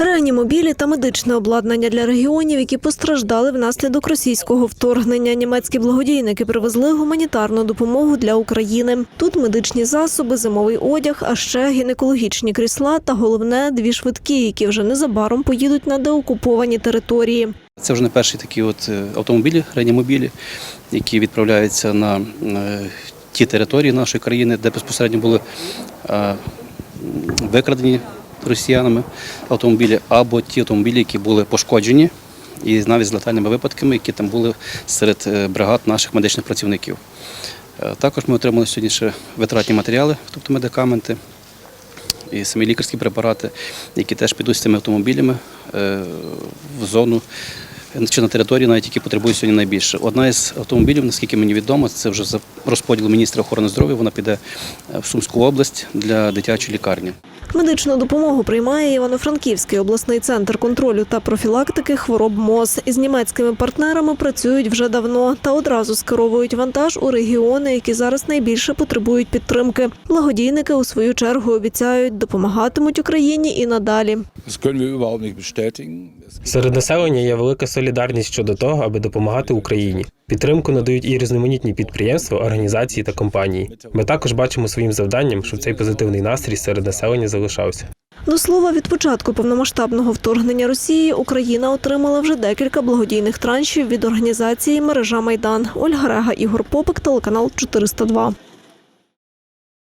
Реанімобілі та медичне обладнання для регіонів, які постраждали внаслідок російського вторгнення. Німецькі благодійники привезли гуманітарну допомогу для України. Тут медичні засоби, зимовий одяг, а ще гінекологічні крісла та головне дві швидкі, які вже незабаром поїдуть на деокуповані території. Це вже не перші такі от е, автомобілі, реанімобілі, які відправляються на е, ті території нашої країни, де безпосередньо були е, викрадені росіянами автомобілі, або ті автомобілі, які були пошкоджені, і навіть з летальними випадками, які там були серед е, бригад наших медичних працівників. Е, Також ми отримали сьогодні ще витратні матеріали, тобто медикаменти і самі лікарські препарати, які теж підуть з цими автомобілями е, в зону чи на території, навіть які потребують сьогодні найбільше. Одна із автомобілів, наскільки мені відомо, це вже за розподілом міністра охорони здоров'я. Вона піде е, в Сумську область для дитячої лікарні. Медичну допомогу приймає Івано-Франківський обласний центр контролю та профілактики хвороб МОЗ. Із німецькими партнерами працюють вже давно та одразу скеровують вантаж у регіони, які зараз найбільше потребують підтримки. Благодійники у свою чергу обіцяють допомагатимуть Україні і надалі. Серед населення є велика солідарність щодо того, аби допомагати Україні. Підтримку надають і різноманітні підприємства, організації та компанії. Ми також бачимо своїм завданням, щоб цей позитивний настрій серед населення залишався. До слова, від початку повномасштабного вторгнення Росії Україна отримала вже декілька благодійних траншів від організації Мережа Майдан. Ольга Рега, Ігор Попик, телеканал 402.